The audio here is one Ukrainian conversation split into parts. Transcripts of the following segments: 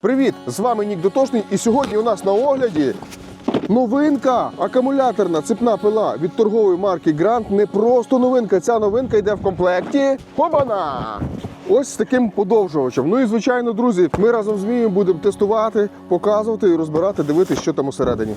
Привіт! З вами Нік Дотошний, і сьогодні у нас на огляді новинка акумуляторна цепна пила від торгової марки Grant. Не просто новинка, ця новинка йде в комплекті. Хобана! Ось з таким подовжувачем. Ну і звичайно, друзі, ми разом з Мією будемо тестувати, показувати і розбирати, дивитися, що там усередині.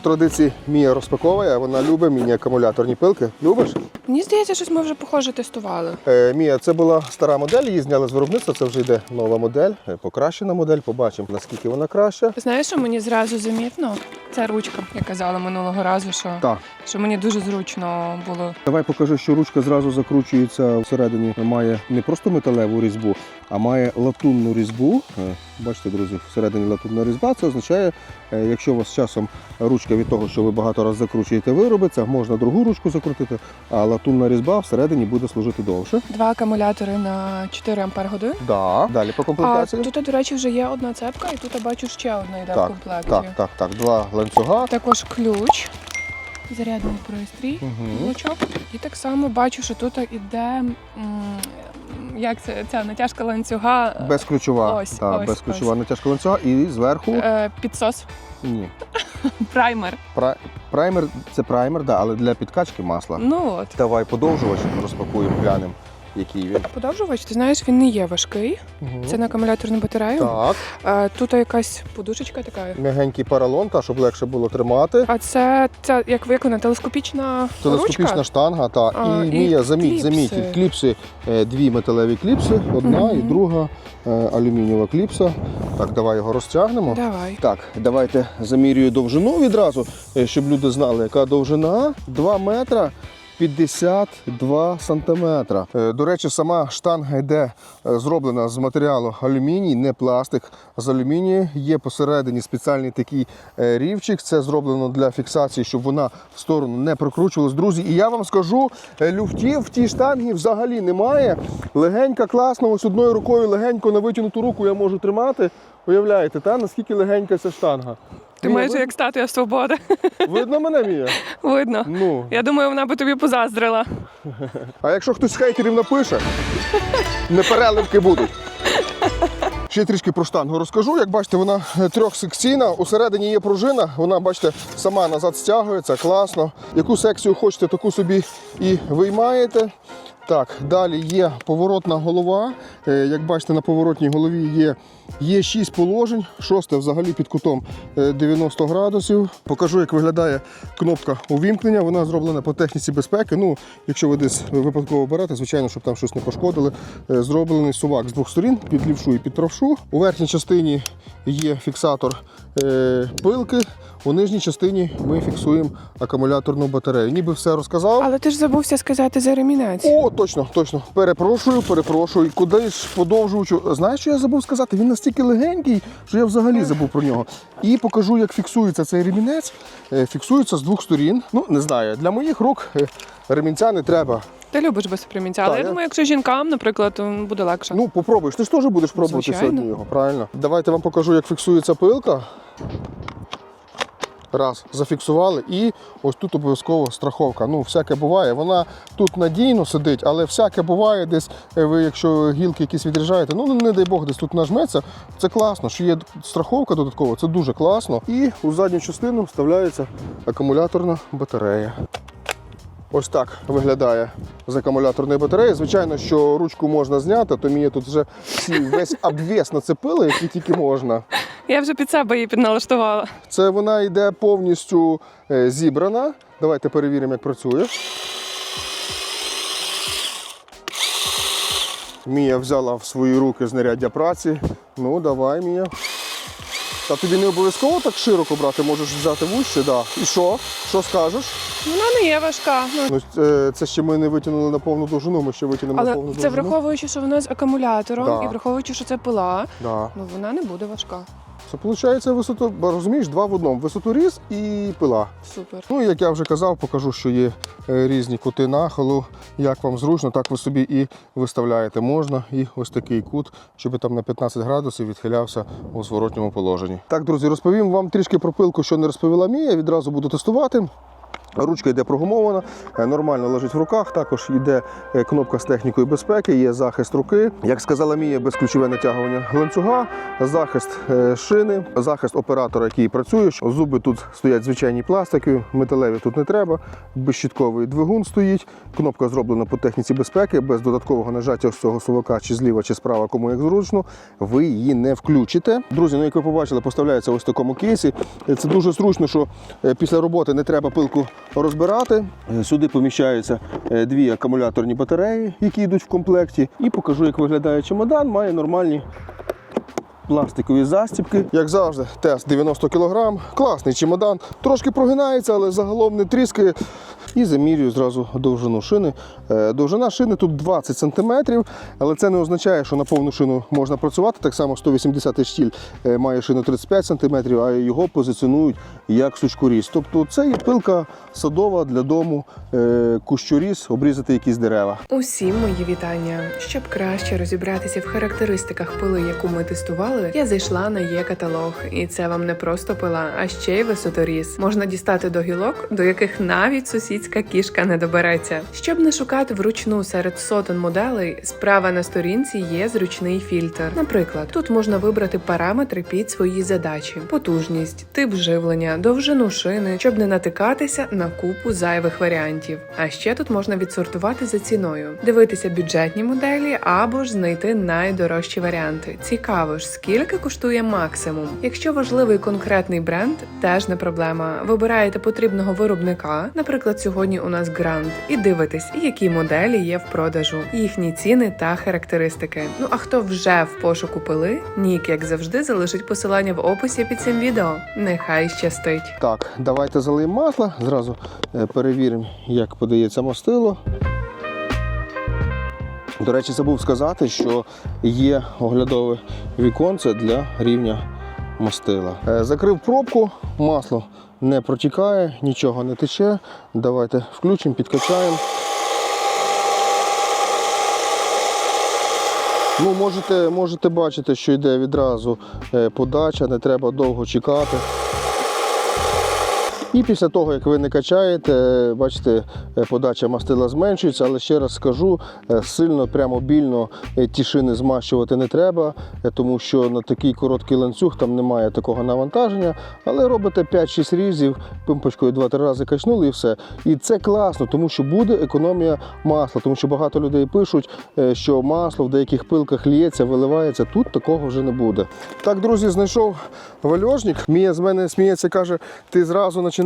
По традиції Мія розпаковує, вона любить міні-акумуляторні пилки. Любиш? Мені здається, щось ми вже похоже тестували. Е, Мія, це була стара модель, її зняли з виробництва. Це вже йде нова модель, е, покращена модель. Побачимо, наскільки вона краща. Знаєш, що мені зразу замітно? Це ручка. Я казала минулого разу, що, Так. що мені дуже зручно було. Давай покажу, що ручка зразу закручується всередині. Має не просто металеву різьбу, а має латунну різьбу. Е, Бачите, друзі, всередині латунна різьба. Це означає, якщо у вас з часом ручка від того, що ви багато разів закручуєте, виробиться, можна другу ручку закрутити, а латунна різьба всередині буде служити довше. Два акумулятори на 4 ампер годин. Да. Далі по А комплектації. тут, до речі, вже є одна цепка, і тут я бачу ще одна йде в комплекті. так, так, так. Два ланцюга. Також ключ, зарядний пристрій, Угу. лучок. І так само бачу, що тут іде. Як це ця натяжка ланцюга Безключова. Ось, та, ось, безключова натяжка ланцюга. І зверху е, підсос, ні. праймер. Пра- Праймер це праймер, да, але для підкачки масла. Ну от. Давай подовжувач розпакуємо, глянемо, який він. Подовжувач, ти знаєш, він не є важкий. Це на акумуляторну батарею. Так, Е, Тут якась подушечка така. м'ягенький поролон, та, щоб легше було тримати. А це, це як виконана телескопічна Телескопічна ручка? штанга, та. А, і Мія, заміть, кліпси. заміть, кліпси, е, дві металеві кліпси, одна і друга е, алюмінієва кліпса. Так, давай його розтягнемо. Давай. Так, давайте замірюю довжину відразу, е, щоб люди знали, яка довжина 2 метра. 52 сантиметра. Е, До речі, сама штанга йде е, зроблена з матеріалу алюміній, не пластик. З алюмінію є посередині спеціальний такий е, рівчик. Це зроблено для фіксації, щоб вона в сторону не прокручувалась. Друзі, і я вам скажу, люфтів в тій штангі взагалі немає. Легенька, класно, ось одною рукою легенько на витягнуту руку я можу тримати. Уявляєте, та наскільки легенька ця штанга? Ти Мія, майже ви- як статуя свободи. Видно мене, Мія? Видно. Ну. Я думаю, вона би тобі позаздрила. А якщо хтось з хейтерів напише, непереливки будуть. Ще трішки про штангу розкажу. Як бачите, вона е, трьохсекційна. Усередині є пружина, вона, бачите, сама назад стягується, класно. Яку секцію хочете, таку собі і виймаєте. Так, далі є поворотна голова. Е, Як бачите, на поворотній голові є, є 6 положень, шосте взагалі під кутом е, 90 градусів. Покажу, як виглядає кнопка увімкнення. Вона зроблена по техніці безпеки. Ну, якщо ви десь випадково берете, звичайно, щоб там щось не пошкодили. Е, Зроблений сувак з двох сторін, під лівшу і під правшу. У верхній частині є фіксатор е, пилки. У нижній частині ми фіксуємо акумуляторну батарею. Ніби все розказав. Але ти ж забувся сказати за ремінець. О, точно, точно. Перепрошую, перепрошую. Куди ж подовжувачу? Знаєш, що я забув сказати? Він настільки легенький, що я взагалі забув про нього. І покажу, як фіксується цей ремінець. Е, Фіксується з двох сторін. Ну, не знаю, для моїх рук е, ремінця не треба. Ти любиш без ремінця, але я я- думаю, якщо жінкам, наприклад, буде легше. Ну, попробуєш. Ти ж теж будеш пробувати Звичайно. сьогодні його, правильно? Давайте вам покажу, як фіксується пилка. Раз, зафіксували, і ось тут обов'язково страховка. Ну, всяке буває. Вона тут надійно сидить, але всяке буває десь. е, Ви, якщо гілки якісь відріжаєте, ну не дай Бог, десь тут нажметься. Це класно, що є страховка додаткова, це дуже класно. І у задню частину вставляється акумуляторна батарея. Ось так виглядає з акумуляторної батареї. Звичайно, що ручку можна зняти, то мені тут вже всі весь обвес нацепили, який тільки можна. Я вже під себе її підналаштувала. Це вона йде повністю е, зібрана. Давайте перевіримо, як працює. Мія взяла в свої руки знаряддя праці. Ну, давай, Мія. Та тобі не обов'язково так широко брати, можеш взяти вуще, да. І що? Що скажеш? Вона не є важка. Ну, Ну, е, це ще ми не витягнули на повну довжину, ми ще витягнемо на але повну це довжину. враховуючи, що вона з акумулятором, Да. і враховуючи, що це пила, Да. ну вона не буде важка. Це виходить висоту, розумієш, два в одному. Висоту різ і пила. Супер. Ну і як я вже казав, покажу, що є е, різні кути нахилу. Як вам зручно, так ви собі і виставляєте. Можна і ось такий кут, щоб там на 15 градусів відхилявся у зворотньому положенні. Так, друзі, розповім вам трішки про пилку, що не розповіла Мія. Відразу буду тестувати. Ручка йде прогумована, е, нормально лежить в руках. Також йде е, кнопка з технікою безпеки, є захист руки. Як сказала Мія, безключове натягування ланцюга, захист е, шини, захист оператора, який працює. Зуби тут стоять звичайні пластикові, металеві тут не треба. Безщітковий двигун стоїть. Кнопка зроблена по техніці безпеки, без додаткового нажаття з цього сувака, чи зліва, чи справа, кому як зручно. Ви її не включите. Друзі, ну як ви побачили, поставляється ось в такому кейсі. Це дуже зручно, що після роботи не треба пилку розбирати. Е, Сюди поміщаються е, дві акумуляторні батареї, які йдуть в комплекті. І покажу, як виглядає чемодан. Має нормальні пластикові застібки. Як завжди, тест 90 кг. Класний чемодан. Трошки прогинається, але загалом не тріскає. І замірюю зразу довжину шини. Е, Довжина шини тут 20 см, але це не означає, що на повну шину можна працювати. Так само 180 штіль е, має шину 35 см, а його позиціонують як сучкоріз. Тобто це є пилка садова для дому, е, кущоріз, обрізати якісь дерева. Усім мої вітання. Щоб краще розібратися в характеристиках пили, яку ми тестували, я зайшла на є каталог, і це вам не просто пила, а ще й висоторіз. Можна дістати до гілок, до яких навіть сусідська кішка не добереться. Щоб не шукати вручну серед сотень моделей, справа на сторінці є зручний фільтр. Наприклад, тут можна вибрати параметри під свої задачі: потужність, тип живлення, довжину шини, щоб не натикатися на купу зайвих варіантів. А ще тут можна відсортувати за ціною, дивитися бюджетні моделі або ж знайти найдорожчі варіанти. Цікаво ж, скільки коштує максимум. Якщо важливий конкретний бренд, теж не проблема. Вибираєте потрібного виробника, наприклад, сьогодні у нас Grand, і дивитесь, які моделі є в продажу, їхні ціни та характеристики. Ну а хто вже в пошуку пили, Нік, як завжди, залишить посилання в описі під цим відео. Нехай щастить. Так, давайте залиємо масло. Зразу е, перевіримо, як подається мастило. До речі, забув сказати, що є оглядове віконце для рівня мастила. Е, Закрив пробку, масло не протікає, нічого не тече. Давайте включимо, підкачаємо. Ну, можете, можете бачити, що йде відразу е, подача, не треба довго чекати. І після того, як ви не качаєте, бачите, е, подача мастила зменшується, але ще раз скажу, е, сильно прямо більно е, ті шини змащувати не треба, тому що на такий короткий ланцюг там немає такого навантаження. Але робите 5-6 різів, пимпочкою 2-3 рази качнули і все. І це класно, тому що буде економія масла, тому що багато людей пишуть, що масло в деяких пилках лється, виливається. Тут такого вже не буде. Так, друзі, знайшов вальожник. Мія з мене сміється, каже, ти зразу починаєш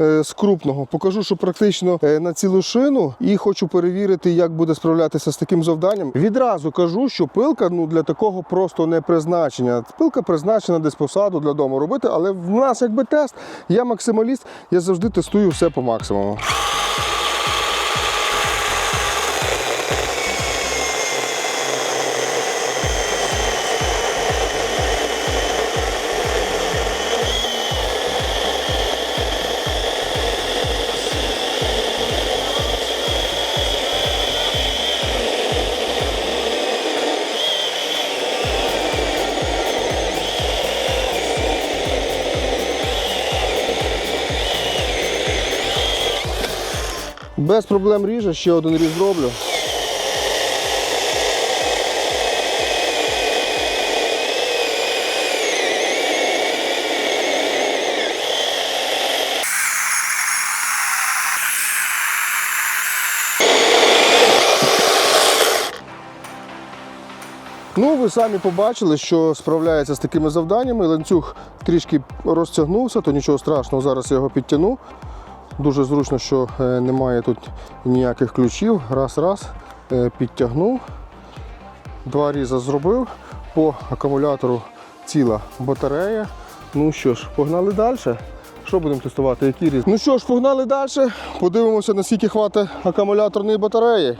е, з крупного. Покажу, що практично е, на цілу шину і хочу перевірити, як буде справлятися з таким завданням. Відразу кажу, що пилка ну, для такого просто не призначення. Пилка призначена десь посаду для дому робити, але в нас якби тест. Я максималіст, я завжди тестую все по максимуму. Без проблем ріже, ще один різ зроблю. Ну, ви самі побачили, що справляється з такими завданнями. Ланцюг трішки розтягнувся, то нічого страшного, зараз я його підтягну. Дуже зручно, що е, немає тут ніяких ключів. Раз, раз, е, підтягнув. Два різа зробив. По акумулятору ціла батарея. Ну що ж, погнали далі. Що будемо тестувати? Який різ? Ну що ж, погнали далі. Подивимося, наскільки хватить акумуляторної батареї.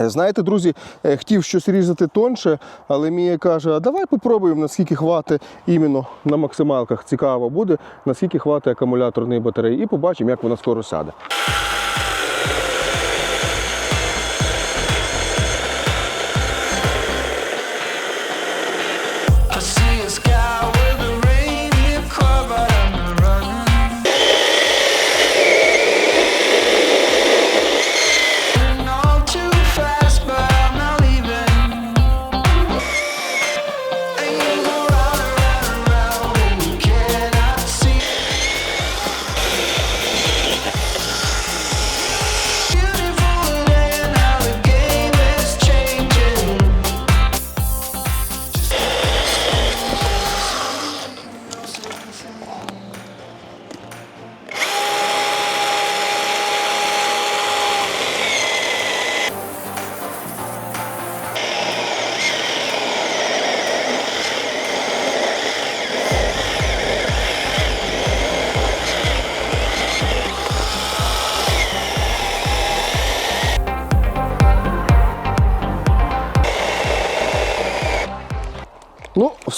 Е, Знаєте, друзі, е, хотів щось різати тонше, але Мія каже, а давай попробуємо, наскільки хватить іменно на максималках. Цікаво буде, наскільки хватить акумуляторної батареї. І побачимо, як вона скоро сяде.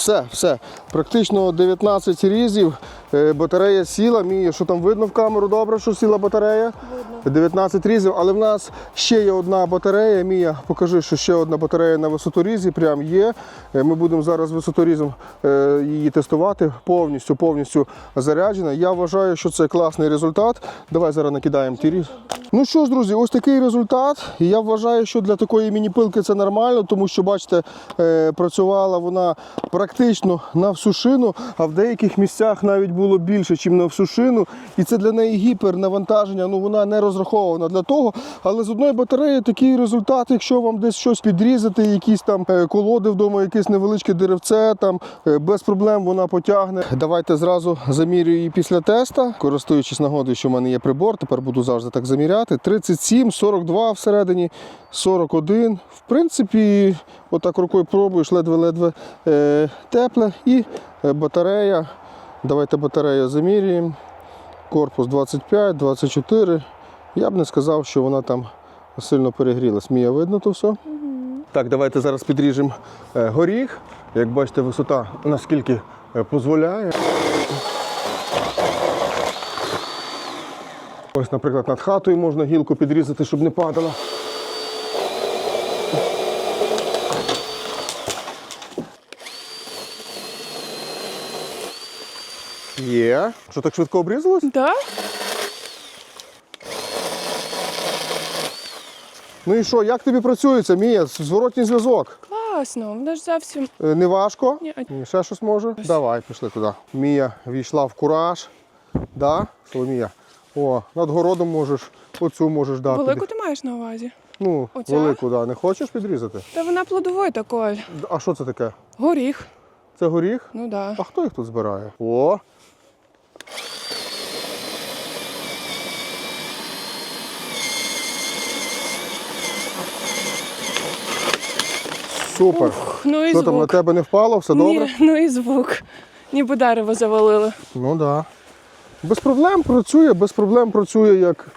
Все, все. Практично 19 різів. Е, Батарея сіла. Мія, що там видно в камеру добре, що сіла батарея? Видно. 19 різів, але в нас ще є одна батарея. Мія, покажи, що ще одна батарея на висоторізі. Прям є. Е, Ми будемо зараз висоторізом е, її тестувати. Повністю, повністю заряджена. Я вважаю, що це класний результат. Давай зараз накидаємо ті різ. Ну що ж, друзі, ось такий результат. Я вважаю, що для такої міні-пилки це нормально, тому що, бачите, е, працювала вона практично на всю шину, а в деяких місцях навіть було більше, ніж на всю шину. І це для неї гіпернавантаження. Ну вона не розрахована для того. Але з одної батареї такий результат, якщо вам десь щось підрізати, якісь там е, колоди вдома, якесь невеличке деревце, там е, без проблем вона потягне. Давайте зразу замірюю її після теста. Користуючись нагодою, що в мене є прибор, тепер буду завжди так заміряти. 37, 42 всередині, 41. В принципі, отак рукою пробуєш, ледве-ледве е, тепле. І е, батарея. Давайте батарею замірюємо. Корпус 25, 24. Я б не сказав, що вона там сильно перегрілась. Мія видно то все. Так, давайте зараз підріжемо е, горіх. Як бачите, висота наскільки е, дозволяє. Ось, наприклад, над хатою можна гілку підрізати, щоб не падала. Є. Що так швидко обрізалось? Да? Ну і що, як тобі працюється, Мія? Зворотній зв'язок. Класно, вона ж зовсім. Е, Не важко? Ні. Ні, ще щось може? Давай, пішли туди. Мія війшла в кураж. Да? Соломія. О, над городом можеш, оцю можеш дати. Велику ти маєш на увазі? Ну, Оця? велику, да. Не хочеш підрізати? Та вона плодової такої. А що це таке? Горіх. Це горіх? Ну да. А хто їх тут збирає? О! Супер. Ну і Що там на тебе не впало? Все добре? Ні, ну і звук. Ніби дерево завалило. Ну так. Да. Без проблем працює, без проблем працює як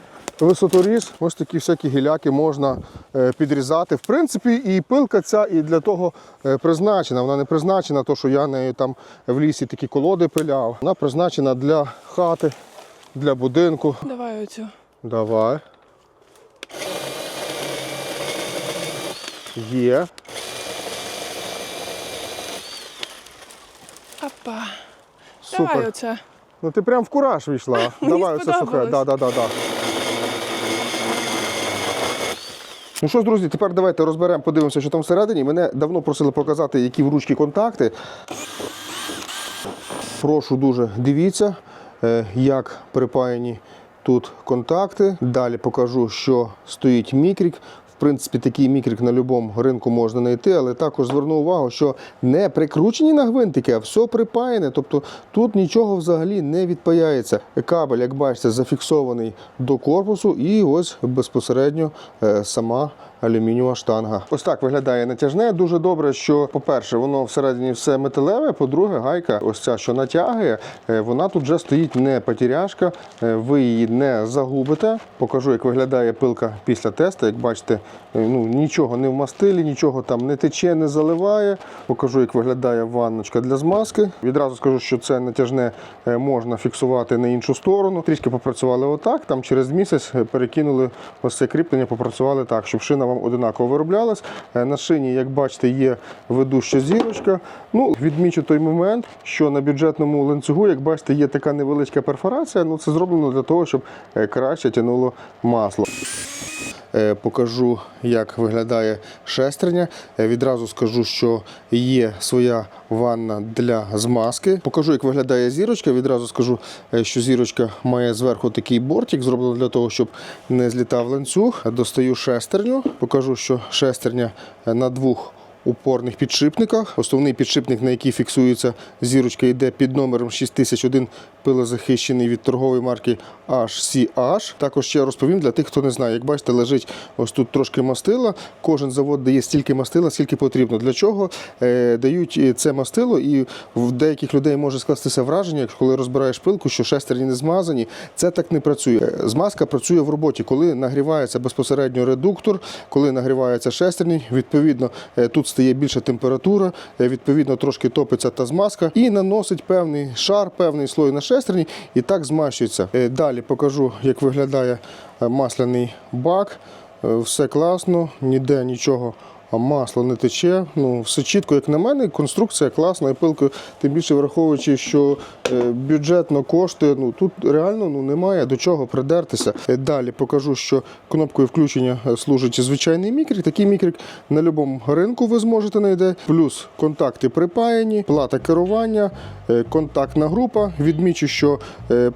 висоторіз. Ось такі всякі гіляки можна е, підрізати. В принципі, і пилка ця і для того е, призначена. Вона не призначена, то, що я нею там в лісі такі колоди пиляв. Вона призначена для хати, для будинку. Давай оцю. Давай. Є. Апа. Супер. Давай оце. Ну ти прям в кураж війшла. Давай оце сухе. Да, да, да, да. Ну що ж, друзі, тепер давайте розберемо, подивимося, що там всередині. Мене давно просили показати, які в ручки контакти. Прошу дуже дивіться, е, як припаяні тут контакти. Далі покажу, що стоїть мікрік. В принципі, такий мікрик на будь-якому ринку можна знайти, але також зверну увагу, що не прикручені на гвинтики, а все припаяне. Тобто тут нічого взагалі не відпаяється. Кабель, як бачите, зафіксований до корпусу, і ось безпосередньо е, сама алюмінієва штанга. Ось так виглядає натяжне. Дуже добре, що, по-перше, воно всередині все металеве. По-друге, гайка, ось ця, що натягує, е, вона тут вже стоїть не потеряшка, е, ви її не загубите. Покажу, як виглядає пилка після тесту. Як бачите, е, ну, нічого не в мастилі, нічого там не тече, не заливає. Покажу, як виглядає ванночка для змазки. Відразу скажу, що це натяжне можна фіксувати на іншу сторону. Трішки попрацювали отак. Там через місяць перекинули ось це кріплення, попрацювали так, щоб шина вам одинаково вироблялась. Е, На шині, як бачите, є ведуща зірочка. Ну, відмічу той момент, що на бюджетному ланцюгу, як бачите, є така невеличка перфорація. Ну, це зроблено для того, щоб е, краще тянуло масло. Е, Покажу, як виглядає шестерня. Е, Відразу скажу, що є своя ванна для змазки. Покажу, як виглядає зірочка. Відразу скажу, е, що зірочка має зверху такий бортик, зроблено для того, щоб не злітав ланцюг. Достаю шестерню. Покажу, що шестерня на двох упорних підшипниках. Основний підшипник, на який фіксується зірочка, йде під номером 6001 пилозахищений від торгової марки HCH. Також ще розповім для тих, хто не знає. Як бачите, лежить ось тут трошки мастила. Кожен завод дає стільки мастила, скільки потрібно. Для чого е, дають е, це мастило, і в деяких людей може скластися враження, коли розбираєш пилку, що шестерні не змазані. Це так не працює. Е, Змазка працює в роботі, коли нагрівається безпосередньо редуктор, коли нагрівається шестерні, відповідно тут стає більша температура, відповідно трошки топиться та змазка і наносить певний шар, певний слой на шестерні і так змащується. Е, Далі покажу, як виглядає е, масляний бак. Е, Все класно, ніде нічого. Масло не тече, ну все чітко, як на мене, конструкція класна, і пилка, тим більше враховуючи, що е, бюджетно коштує. Ну тут реально ну немає до чого придертися. Е, Далі покажу, що кнопкою включення е, служить звичайний мікрик. Такий мікрик на будь-якому ринку ви зможете знайти. Плюс контакти припаяні, плата керування, контактна група. Відмічу, що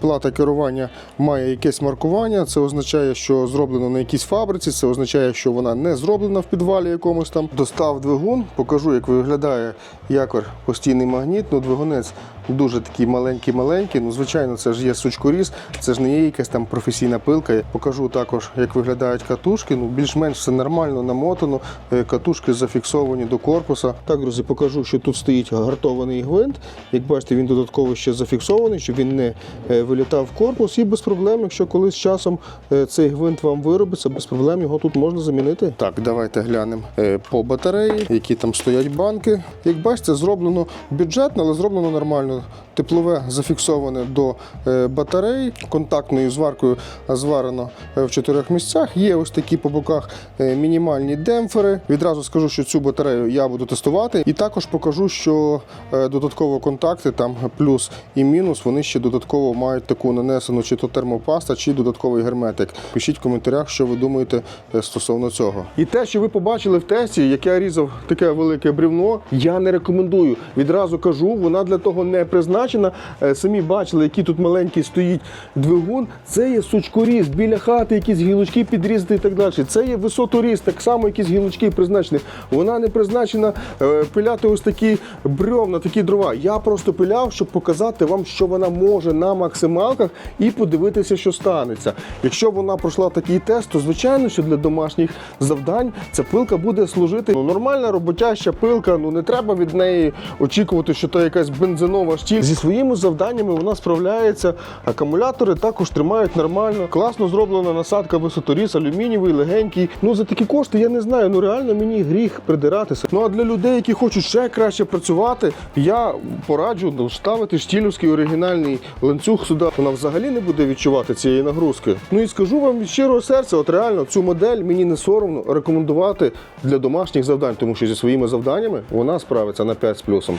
плата керування має якесь маркування. Це означає, що зроблено на якійсь фабриці. Це означає, що вона не зроблена в підвалі якомусь там. Достав двигун, покажу, як виглядає якор постійний магніт. Ну, двигунець дуже такий маленький-маленький. Ну, звичайно, це ж є сучкоріз, це ж не є якась там професійна пилка. Покажу також, як виглядають катушки. Ну, більш-менш все нормально намотано. Е, Катушки зафіксовані до корпуса. Так, друзі, покажу, що тут стоїть гартований гвинт. Як бачите, він додатково ще зафіксований, щоб він не е, вилітав в корпус. І без проблем, якщо колись з часом е, цей гвинт вам виробиться, без проблем його тут можна замінити. Так, давайте глянемо по батареї, які там стоять банки. Як бачите, зроблено бюджетно, але зроблено нормально. Теплове зафіксоване до е, батареї, контактною зваркою зварено е, в чотирьох місцях. Є ось такі по боках е, мінімальні демпфери. Відразу скажу, що цю батарею я буду тестувати, і також покажу, що додатково контакти, там плюс і мінус, вони ще додатково мають таку нанесену чи то термопаста, чи додатковий герметик. Пишіть в коментарях, що ви думаєте стосовно цього. І те, що ви побачили в тесті, як я різав таке велике брівно, я не рекомендую. Відразу кажу, вона для того не призначена. Е, Самі бачили, який тут маленький стоїть двигун. Це є сучкоріз, біля хати якісь гілочки підрізати і так далі. Це є висоторіз, так само якісь гілочки призначені. Вона не призначена е, пиляти ось такі бревна, такі дрова. Я просто пиляв, щоб показати вам, що вона може на максималках і подивитися, що станеться. Якщо вона пройшла такий тест, то звичайно, що для домашніх завдань ця пилка буде служити. Ну, нормальна роботяща пилка, ну не треба від неї очікувати, що це якась бензинова штіль. Зі своїми завданнями вона справляється. Акумулятори також тримають нормально. Класно зроблена насадка висоторіз, алюмінієвий, легенький. Ну за такі кошти я не знаю. Ну реально мені гріх придиратися. Ну а для людей, які хочуть ще краще працювати, я пораджу ставити штілівський оригінальний ланцюг сюди. Вона взагалі не буде відчувати цієї нагрузки. Ну і скажу вам від щирого серця, от реально цю модель мені не соромно рекомендувати для домашніх завдань, тому що зі своїми завданнями вона справиться на 5 з плюсом.